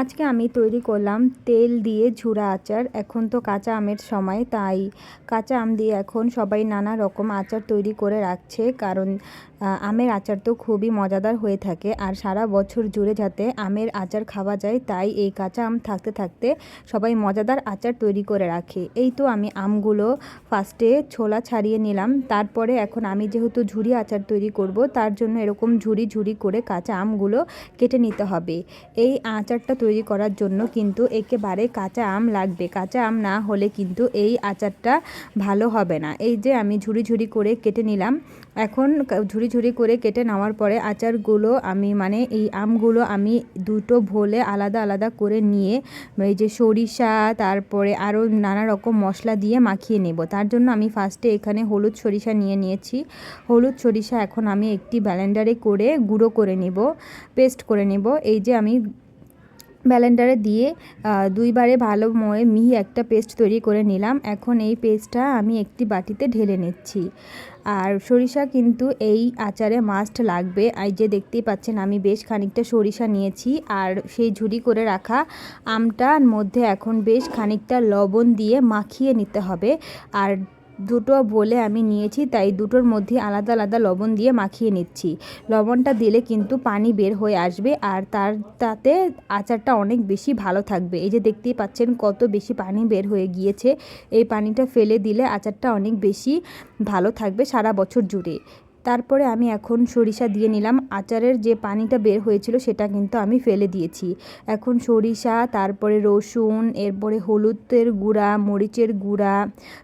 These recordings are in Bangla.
আজকে আমি তৈরি করলাম তেল দিয়ে ঝুরা আচার। এখন তো কাঁচা আমের সময়, তাই কাঁচা আম দিয়ে এখন সবাই নানা রকম আচার তৈরি করে রাখছে। কারণ আমের আচার তো খুবই মজাদার হয়ে থাকে আর সারা বছর জুড়ে যাতে আমের আচার খাওয়া যায়, তাই এই কাঁচা আম থাকতে থাকতে সবাই মজাদার আচার তৈরি করে রাখে। এই তো আমি আমগুলো ফার্স্টে ছোলা ছাড়িয়ে নিলাম। তারপরে এখন আমি যেহেতু ঝুরি আচার তৈরি করব, তার জন্য এরকম ঝুরি ঝুরি করে কাঁচা আমগুলো কেটে নিতে হবে। এই আচারটা তৈরি করার জন্য কিন্তু একেবারে কাঁচা আম লাগবে। কাঁচা আম না হলে কিন্তু এই আচারটা ভালো হবে না। এই যে আমি ঝুড়ি ঝুড়ি করে কেটে নিলাম। এখন ঝুড়ি ঝুড়ি করে কেটে নেওয়ার পরে আচারগুলো আমি মানে এই আমগুলো আমি দুটো ভোলে আলাদা আলাদা করে নিয়ে এই যে সরিষা, তারপরে আরও নানা রকম মশলা দিয়ে মাখিয়ে নেব। তার জন্য আমি ফার্স্টে এখানে হলুদ সরিষা নিয়ে নিয়েছি। হলুদ সরিষা এখন আমি একটি ব্যালেন্ডারে করে গুঁড়ো করে নেব পেস্ট করে নেব। এই যে আমি ব্যালেন্ডারে দিয়ে দুইবারে ভালো ময়ে মিহি একটা পেস্ট তৈরি করে নিলাম। এখন এই পেস্টটা আমি একটি বাটিতে ঢেলে নিচ্ছি। আর সরিষা কিন্তু এই আচারে মাস্ট লাগবে। আর যে দেখতেই পাচ্ছেন, আমি বেশ খানিকটা সরিষা নিয়েছি। আর সেই ঝুড়ি করে রাখা আমটার মধ্যে এখন বেশ খানিকটা লবণ দিয়ে মাখিয়ে নিতে হবে। আর দুটো বলে আমি নিয়েছি, তাই দুটোর মধ্যে আলাদা আলাদা লবণ দিয়ে মাখিয়ে নিচ্ছি। লবণটা দিলে কিন্তু পানি বের হয়ে আসবে আর তার, তাতে আচারটা অনেক বেশি ভালো থাকবে। এই যে দেখতেই পাচ্ছেন কত বেশি পানি বের হয়ে গিয়েছে। এই পানিটা ফেলে দিলে আচারটা অনেক বেশি ভালো থাকবে সারা বছর জুড়ে। তারপরে আমি এখন সরিষা দিয়ে নিলাম। আচারের যে পানিটা বের হয়েছিল সেটা কিন্তু আমি ফেলে দিয়েছি। এখন সরিষা, তারপরে রসুন, এরপরে হলুদের গুঁড়া, মরিচের গুঁড়া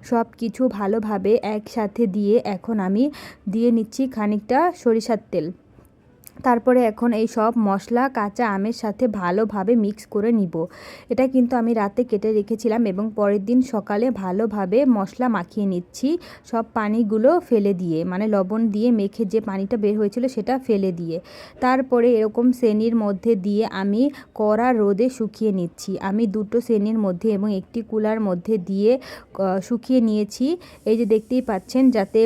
সব কিছু ভালোভাবে একসাথে দিয়ে এখন আমি দিয়ে নিচ্ছি খানিকটা সরিষার তেল। তারপরে এখন এই সব মশলা, কাঁচা আমের সাথে ভালোভাবে মিক্স করে নিব। এটা কিন্তু আমি রাতে কেটে রেখেছিলাম এবং পরের দিন সকালে ভালোভাবে মশলা মাখিয়ে নিচ্ছি। সব পানিগুলো ফেলে দিয়ে মানে লবণ দিয়ে মেখে যে পানিটা বের হয়েছিল সেটা ফেলে দিয়ে। তারপরে এরকম শ্রেণির মধ্যে দিয়ে আমি কড়া রোদে শুকিয়ে নিচ্ছি। আমি দুটো শ্রেণির মধ্যে এবং একটি কুলার মধ্যে দিয়ে শুকিয়ে নিয়েছি। এই যে দেখতেই পাচ্ছেন, যাতে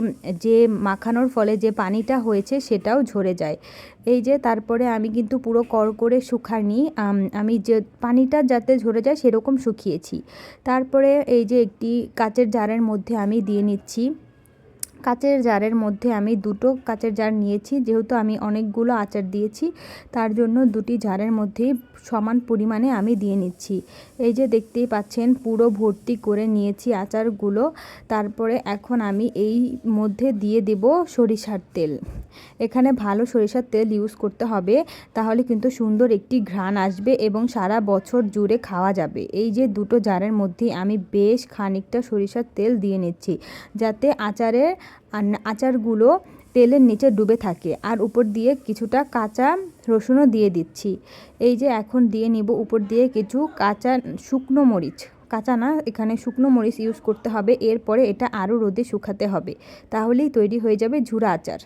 যে মাখানোর ফলে যে পানিটা হয়েছে সেটাও ঝরে যায়। এই যে তারপরে আমি কিন্তু পুরো কর করে শুকানি আমি যে পানিটা যাতে ঝরে যায় সেরকম শুকিয়েছি। তারপরে এই যে একটি কাচের জারের মধ্যে আমি দিয়ে নিচ্ছি। কাচের জারের মধ্যে আমি দুটো কাচের জার নিয়েছি, যেহেতু আমি অনেকগুলো আচার দিয়েছি, তার জন্য দুটি জারের মধ্যেই সমান পরিমাণে আমি দিয়ে নিচ্ছি। এই যে দেখতেই পাচ্ছেন, পুরো ভর্তি করে নিয়েছি আচারগুলো। তারপরে এখন আমি এই মধ্যে দিয়ে দেব সরিষার তেল। এখানে ভালো সরিষার তেল ইউজ করতে হবে, তাহলে কিন্তু সুন্দর একটি ঘ্রাণ আসবে এবং সারা বছর জুড়ে খাওয়া যাবে। এই যে দুটো জারের মধ্যে আমি বেশ খানিকটা সরিষার তেল দিয়ে নিচ্ছি, যাতে আচারের আচারগুলো তেলের নিচে ডুবে থাকে। আর উপর দিয়ে কিছুটা কাঁচা রসুনও দিয়ে দিচ্ছি। এই যে এখন দিয়ে নিব, উপর দিয়ে কিছু কাঁচা শুকনো মরিচ। কাঁচা না, এখানে শুকনো মরিচ ইউজ করতে হবে, এরপরে এটা আরও রোদে শুকাতে হবে। তাহলেই তৈরি হয়ে যাবে ঝুরা আচার।